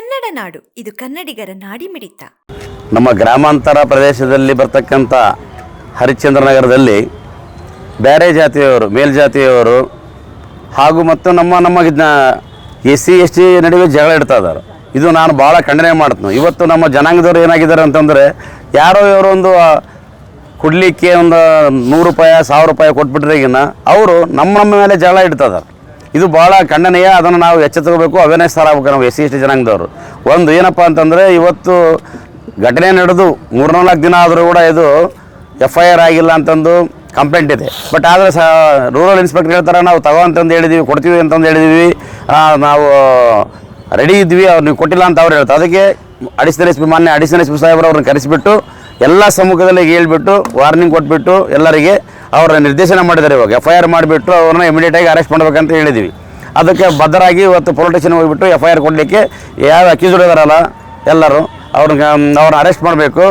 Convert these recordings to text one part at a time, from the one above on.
ಕನ್ನಡ ನಾಡು. ಇದು ಕನ್ನಡಿಗರ ನಾಡಿಮಿಡಿತ ನಮ್ಮ ಗ್ರಾಮಾಂತರ ಪ್ರದೇಶದಲ್ಲಿ ಬರ್ತಕ್ಕಂಥ ಹರಿಶ್ಚಂದ್ರನಗರದಲ್ಲಿ ಬೇರೆ ಜಾತಿಯವರು ಮೇಲ್ಜಾತಿಯವರು ಹಾಗೂ ಮತ್ತು ನಮ್ಮ ನಮ್ಮ ಎಸ್ ಸಿ, ಎಸ್ ಟಿ ನಡುವೆ ಜಗಳ ಇಡ್ತಾ ಇದ್ದಾರೆ. ಇದು ನಾನು ಭಾಳ ಖಂಡನೆ ಮಾಡ್ತೀನಿ. ಇವತ್ತು ನಮ್ಮ ಜನಾಂಗದವ್ರು ಏನಾಗಿದ್ದಾರೆ ಅಂತಂದರೆ, ಯಾರೋ ಇವರೊಂದು ಕೊಡಲಿಕ್ಕೆ ಒಂದು ನೂರು ರೂಪಾಯಿ, ಸಾವಿರ ರೂಪಾಯಿ ಕೊಟ್ಬಿಟ್ರೆ ಈಗಿನ, ಅವರು ನಮ್ಮ ನಮ್ಮ ಮೇಲೆ ಜಗಳ ಇಡ್ತಾ ಇದ್ದಾರೆ. ಇದು ಭಾಳ ಖಂಡನೀಯ, ಅದನ್ನು ನಾವು ಎಚ್ಚೆತ್ತಕೋಬೇಕು. ಅವೇರ್ನೆಸ್ ಆಗ್ಬೇಕು ನಾವು ಎಸ್ ಸಿ ಎಸ್ ಟಿ ಜನಾಂಗದವರು. ಒಂದು ಏನಪ್ಪ ಅಂತಂದರೆ, ಇವತ್ತು ಘಟನೆ ನಡೆದು ಮೂರ್ನಾಲ್ಕು ದಿನ ಆದರೂ ಕೂಡ ಇದು ಎಫ್ ಐ ಆರ್ ಆಗಿಲ್ಲ ಅಂತಂದು ಕಂಪ್ಲೇಂಟ್ ಇದೆ. ಬಟ್ ಆದರೆ ಸಹ ರೂರಲ್ ಇನ್ಸ್ಪೆಕ್ಟರ್ ಹೇಳ್ತಾರೆ, ನಾವು ತಗೋ ಅಂತಂದು ಹೇಳಿದ್ದೀವಿ ಕೊಡ್ತೀವಿ ಅಂತಂದು ಹೇಳಿದ್ದೀವಿ ನಾವು ರೆಡಿ ಇದ್ವಿ ಅವ್ರು ನೀವು ಕೊಟ್ಟಿಲ್ಲ ಅಂತ ಅವ್ರು ಹೇಳ್ತಾರೆ. ಅದಕ್ಕೆ ಅಡಿಷನಲ್ ಎಸ್ ಪಿ, ಮಾನ್ಯ ಅಡಿಷನಲ್ ಎಸ್ ಪಿ ಸಾಹೇಬ್ರು ಅವ್ರನ್ನ ಕರೆಸಿಬಿಟ್ಟು ಎಲ್ಲ ಸಮ್ಮುಖದಲ್ಲಿ ಹೇಳ್ಬಿಟ್ಟು ವಾರ್ನಿಂಗ್ ಕೊಟ್ಬಿಟ್ಟು ಎಲ್ಲರಿಗೆ ಅವರ ನಿರ್ದೇಶನ ಮಾಡಿದ್ದಾರೆ ಇವಾಗ. ಎಫ್ ಐ ಆರ್ ಮಾಡಿಬಿಟ್ಟು ಅವ್ರನ್ನ ಇಮಿಡಿಯೇಟಾಗಿ ಅರೆಸ್ಟ್ ಮಾಡಬೇಕಂತ ಹೇಳಿದ್ದೀವಿ ಅದಕ್ಕೆ ಬದ್ಧರಾಗಿ ಇವತ್ತು ಪೊಲೀಸ್ ಹೋಗಿಬಿಟ್ಟು ಎಫ್ ಐ ಆರ್ ಕೊಡಲಿಕ್ಕೆ ಯಾವ ಅಕ್ಯೂಸ್ಡ್ ಇದಾರಲ್ಲ ಎಲ್ಲರೂ ಅವ್ರಿಗೆ ಅವ್ರನ್ನ ಅರೆಸ್ಟ್ ಮಾಡಬೇಕು.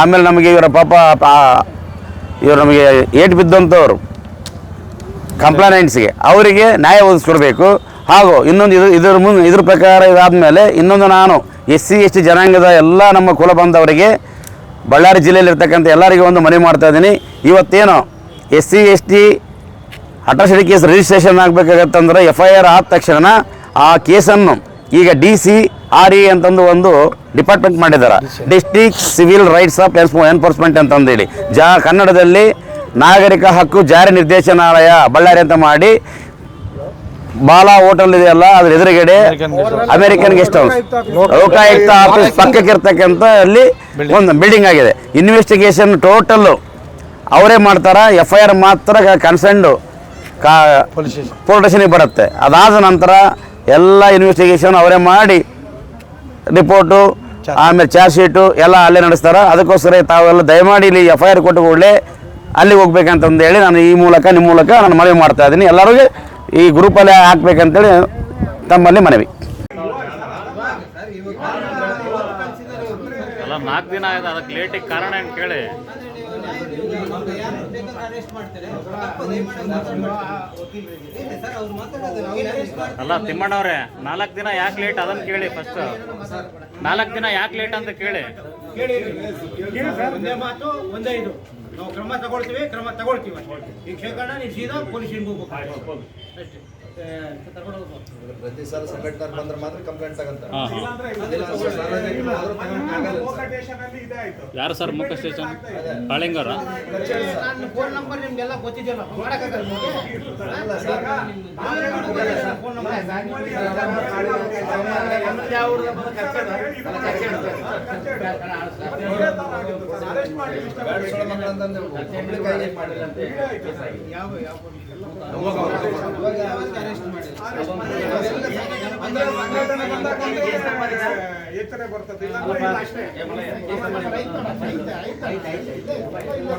ಆಮೇಲೆ ನಮಗೆ ಇವರ ಪಾಪ ಇವರು ನಮಗೆ ಏಟ್ ಬಿದ್ದಂಥವ್ರು ಕಂಪ್ಲೇನೆಂಟ್ಸ್ಗೆ ಅವರಿಗೆ ನ್ಯಾಯ ಒದಗಿಸ್ಕೊಡ್ಬೇಕು. ಹಾಗೂ ಇನ್ನೊಂದು ಇದು, ಇದರ ಮುಂದೆ, ಇದ್ರ ಪ್ರಕಾರ ಇದಾದಮೇಲೆ ಇನ್ನೊಂದು ನಾನು ಎಸ್ ಸಿ, ಎಸ್ ಟಿ ಜನಾಂಗದ ಎಲ್ಲ ನಮ್ಮ ಕುಲ ಬಂದವರಿಗೆ ಬಳ್ಳಾರಿ ಜಿಲ್ಲೆಯಲ್ಲಿರ್ತಕ್ಕಂಥ ಎಲ್ಲರಿಗೂ ಒಂದು ಮನವಿ ಮಾಡ್ತಾ ಇದ್ದೀನಿ. ಇವತ್ತೇನು S C, S T atrocity case registration ಆಗಬೇಕಾಗತ್ತಂದ್ರೆ F I R ಆದ ತಕ್ಷಣ ಆ ಕೇಸನ್ನು ಈಗ ಡಿ ಸಿ ಆರ್ ಇ ಅಂತಂದು ಒಂದು ಡಿಪಾರ್ಟ್ಮೆಂಟ್ ಮಾಡಿದ್ದಾರೆ. District civil rights of enforcement ಅಂತಂದೇಳಿ. ಜಾ, ಕನ್ನಡದಲ್ಲಿ ನಾಗರಿಕ ಹಕ್ಕು ಜಾರಿ ನಿರ್ದೇಶನಾಲಯ ಬಳ್ಳಾರಿ ಅಂತ ಮಾಡಿ ಬಾಲಾ ಹೋಟೆಲ್ ಇದೆಯಲ್ಲ ಅದ್ರ ಎದುರುಗಡೆ American guest house Lokayukta office ಪಕ್ಕಕ್ಕೆ ಇರ್ತಕ್ಕಂಥ ಅಲ್ಲಿ ಒಂದು ಬಿಲ್ಡಿಂಗ್ ಆಗಿದೆ. ಇನ್ವೆಸ್ಟಿಗೇಷನ್ ಟೋಟಲ್ಲು ಅವರೇ ಮಾಡ್ತಾರೆ? ಎಫ್ ಐ ಆರ್ ಮಾತ್ರ ಕನ್ಸರ್ನ್ಡು ಕಾ ಪೊಲೀಸ್ ಸ್ಟೇಷನಿಗೆ ಬರುತ್ತೆ. ಅದಾದ ನಂತರ ಎಲ್ಲ ಇನ್ವೆಸ್ಟಿಗೇಷನ್ ಅವರೇ ಮಾಡಿ ರಿಪೋರ್ಟು ಆಮೇಲೆ ಚಾರ್ಜ್ ಶೀಟು ಎಲ್ಲ ಅಲ್ಲೇ ನಡೆಸ್ತಾರೆ? ಅದಕ್ಕೋಸ್ಕರ ತಾವೆಲ್ಲ ದಯಮಾಡಿ ಇಲ್ಲಿ ಎಫ್ ಐ ಆರ್ ಕೊಟ್ಟು ಕೂಡಲೇ ಅಲ್ಲಿಗೆ ಹೋಗ್ಬೇಕಂತಂದು ಹೇಳಿ ನಾನು ಈ ಮೂಲಕ ನಿಮ್ಮ ಮೂಲಕ ನಾನು ಮನವಿ ಮಾಡ್ತಾ ಇದ್ದೀನಿ. ಎಲ್ಲರಿಗೂ ಈ ಗ್ರೂಪಲ್ಲೇ ಹಾಕ್ಬೇಕಂತೇಳಿ ತಮ್ಮಲ್ಲಿ ಮನವಿ. ಅಲ್ಲ, ನಾಲ್ಕು ದಿನ ಆಯ್ತು, ಅದಕ್ಕೆ ಲೇಟಿಗೆ ಕಾರಣ ಏನು ಕೇಳಿ? ಅಲ್ಲ, ತಿಮ್ಮಣ್ಣವ್ರೆ, ನಾಲ್ಕು ದಿನ ಯಾಕೆ ಲೇಟ್ ಅದನ್ನು ಕೇಳಿ ಫಸ್ಟ್ ನಾಲ್ಕು ದಿನ ಯಾಕೆ ಲೇಟ್ ಅಂತ ಕೇಳಿ. ಒಂದೇ ಮಾತು ಒಂದೇ ಇದು. ನಾವು ಕ್ರಮ ತಗೊಳ್ತೀವಿ ಕ್ರಮ ತಗೊಳ್ತೀವಿ ಈ ಶೇಖರಣ ನೀವು ಸೀದಾ ಪೊಲೀಸಿಗೆ ಹೋಗ್ಬೇಕು. ಅಷ್ಟೇ. ಪ್ರತಿ ಸಲ ಸಂಘಟನೆ ಬಂದ್ರೆ ಮಾತ್ರ ಕಂಪ್ಲೇಂಟ್ ತಗಂತಾರೆ. ಯಾರು ಸರ್ ಮುಖ ಸ್ಟೇಷನ್ ಕಾಳಿಂಗರ ಫೋನ್ ನಂಬರ್ ನಿಮ್ಗೆಲ್ಲ ಗೊತ್ತಿದೆಯಲ್ಲ ಮಾಡಕ್ಕಾಗಲ್ಲ? ಫೋನ್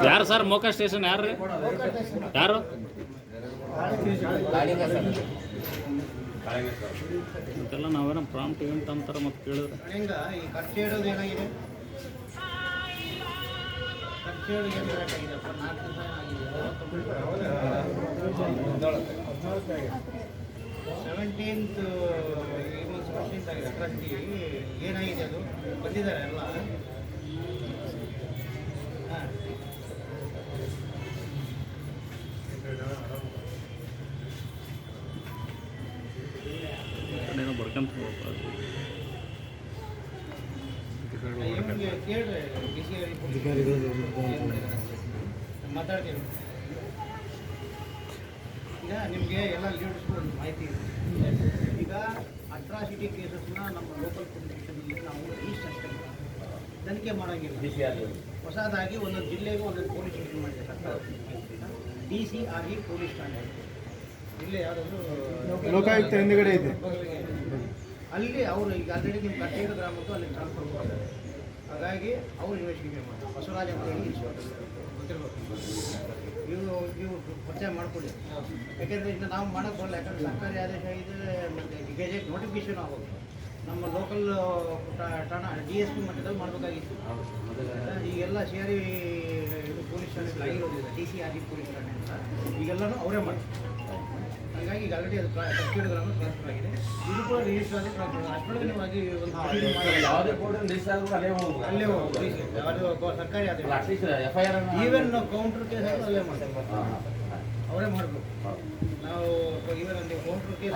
ಯಾರು ಸರ್ ಮೋಕ ಸ್ಟೇಷನ್ ಯಾರು ಗಾಡಿ ಯಾರು ಮತ್ತೆಲ್ಲ ನಾವೇನ ಪ್ರಾಂಪ್ಟ್ ಇವೆಂಟ್ ಅಂತಾರೆ ಮತ್ತೆ ಕೇಳಿದ್ರೆ. ಈ ಹೇಳೋದು ಏನಾಗಿದೆ? ಆಗಿದೆ? ಏನಾಗಿದೆ ಅದು? ಬಂದಿದ್ದಾರೆ ಎಲ್ಲ ಸಿ ಮಾತಾಡ್ತೀನಿ ಈಗ ನಿಮಗೆ ಎಲ್ಲ ಲೀಡರ್ಸ್ಗಳು ಒಂದು ಮಾಹಿತಿ ಇದೆ ಈಗ ಅಟ್ರಾಸಿಟಿ ಕೇಸಸ್ನ ನಮ್ಮ ಲೋಕಲ್ ಪೊಲೀಸ್ ನಾವು ಈಸ್ಟ್ ಅಷ್ಟೇ ತನಿಖೆ ಮಾಡೋಂಗಿಲ್ಲ ಹೊಸದಾಗಿ ಒಂದೊಂದು ಜಿಲ್ಲೆಗೂ ಒಂದೊಂದು ಪೊಲೀಸ್ ಸ್ಟೇಷನ್ ಮಾಡಿದೆ ಸರ್ಕಾರ ಡಿ ಸಿ ಆಗಿ ಇ ಪೊಲೀಸ್ ಠಾಣೆ ಜಿಲ್ಲೆ ಯಾವುದಾದ್ರು ಲೋಕಾಯುಕ್ತ ಹಿಂದ್ಗಡೆ ಇದೆ. ಅಲ್ಲಿ ಅವರು ಈಗ ಆಲ್ರೆಡಿ ನಿಮ್ಮ ಕಟ್ಟೇರು ಗ್ರಾಮಕ್ಕೂ ಅಲ್ಲಿ ಟ್ರಾನ್ಸ್ಫರ್ ಮಾಡ್ತಾರೆ ಹಾಗಾಗಿ ಅವರು ಇನ್ವೆಸ್ಟಿಗೇಟ್ ಮಾಡ್ತಾರೆ. ಬಸವರಾಜ ಅಂತ ಹೇಳಿ ಇನ್ಸ್ಪೆಕ್ಟರ್ ಗೊತ್ತಿರ್ಬೇಕು ಇವರು ನೀವು ಪರಿಚಯ ಮಾಡಿಕೊಳ್ಳಿ. ಯಾಕೆಂದರೆ ಇನ್ನು ನಾವು ಮಾಡೋಕ್ಕೆ ಬರಲ್ಲ. ಯಾಕಂದರೆ ಸರ್ಕಾರಿ ಆದೇಶ ಇದೆ ಮತ್ತು ಗೆಜೆಟ್ ನೋಟಿಫಿಕೇಶನ್ ಆಗೋದು. ನಮ್ಮ ಲೋಕಲ್ ಠಾಣಾ ಡಿ ಎಸ್ ಪಿ ಮಟ್ಟದಲ್ಲಿ ಮಾಡಬೇಕಾಗಿತ್ತು. ಈಗೆಲ್ಲ ಸೇರಿ ಇದು ಪೊಲೀಸ್ ಠಾಣೆಗಳು ಆಗಿರೋದಿಲ್ಲ D C R E police ಠಾಣೆ ಅಂತ, ಈಗೆಲ್ಲನೂ ಅವರೇ ಮಾಡ್ತಾರೆ. ಹಾಗಾಗಿ ಈಗ ಆಲ್ರೆಡಿ ಅದು ಗ್ರಾಮ ಟ್ರಾನ್ಸ್ಫರ್ ಆಗಿದೆ ಇದು ಕೂಡ ರಿಜಿಸ್ಟರ್ ಆಗಿ ಟ್ರಾನ್ಸ್ಫರ್ ಅಷ್ಟೊಳಗನೆವಾಗಿ ಒಂದು ರಿಜಿಸ್ಟರ್ ಮಾಡಿ ಅಲ್ಲೇ ಹೋಗಿ. ಅದು ಗೋ- ಸರ್ಕಾರಿ ಆದೇಶ ಈವನ್ ನಾವು ಕೌಂಟರ್ ಕೇಸ್ ಆದರೂ ಅಲ್ಲೇ ಮಾಡ್ತೇವೆ. ಅವರೇ ಮಾಡಬೇಕು. ನಾವು ಈವನ್ ಒಂದು ಕೌಂಟರ್ ಕೇಸ್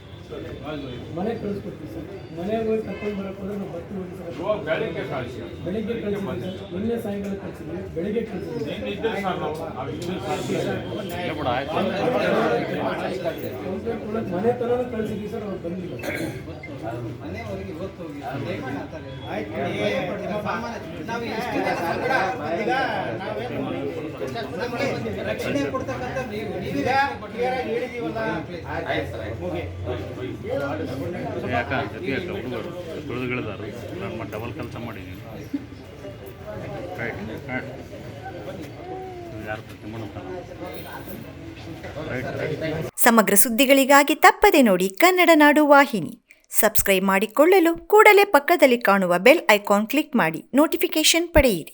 ಮನೆಗೆ ಕಳಿಸ್ಕೊಡ್ತೀವಿ ಸರ್. ಮನೆಗೆ ಹೋಗಿ ಕರ್ಕೊಂಡು ಬರೋಕ್ಕೋದ್ರೆ ಹೋದ್ರೆ ನಾವು ಬರ್ತೀವಿ ಹೋಗಿ ಸರ್ ಬೆಳಿಗ್ಗೆ ಕಳಿಸಿದ್ವಿ ಸರ್. ನಿನ್ನೆ ಸಾಯಂಕಾಲ ಕಳಿಸಿದ್ವಿ ಬೆಳಿಗ್ಗೆ ಕಳಿಸಿದ್ವಿ ಮನೆ ಥರ ಕಳಿಸಿದ್ವಿ ಸರ್ ಅವ್ರು ಬಂದಿಲ್ಲ. ಮನೆಯವರೆಗೆ ಇವತ್ತು ಹೋಗಿ ಆಯ್ತು ನಾವು ರಕ್ಷಣೆ ಕೊಡ್ತಕ್ಕಂಥ ನೀವು ನೀವೀಗ ಕ್ಲಿಯರ್ ಆಗಿ ಹೇಳಿದೀವಲ್ಲ. ಯಾಕ ಜೊತೆ ಯಾಕ ಹುಡುಗರು ತುಳಿದುಗಳಿದಾರು ನಾನು ಡಬಲ್ ಕೆಲಸ ಮಾಡಿದ್ದೀನಿ ರೈಟ್ ಸಮಗ್ರ ಸುದ್ದಿಗಳಿಗಾಗಿ ತಪ್ಪದೆ ನೋಡಿ ಕನ್ನಡ ನಾಡು ವಾಹಿನಿ. ಸಬ್ಸ್ಕ್ರೈಬ್ ಮಾಡಿಕೊಳ್ಳಲು ಕೂಡಲೇ ಪಕ್ಕದಲ್ಲಿ ಕಾಣುವ ಬೆಲ್ ಐಕಾನ್ ಕ್ಲಿಕ್ ಮಾಡಿ ನೋಟಿಫಿಕೇಶನ್ ಪಡೆಯಿರಿ.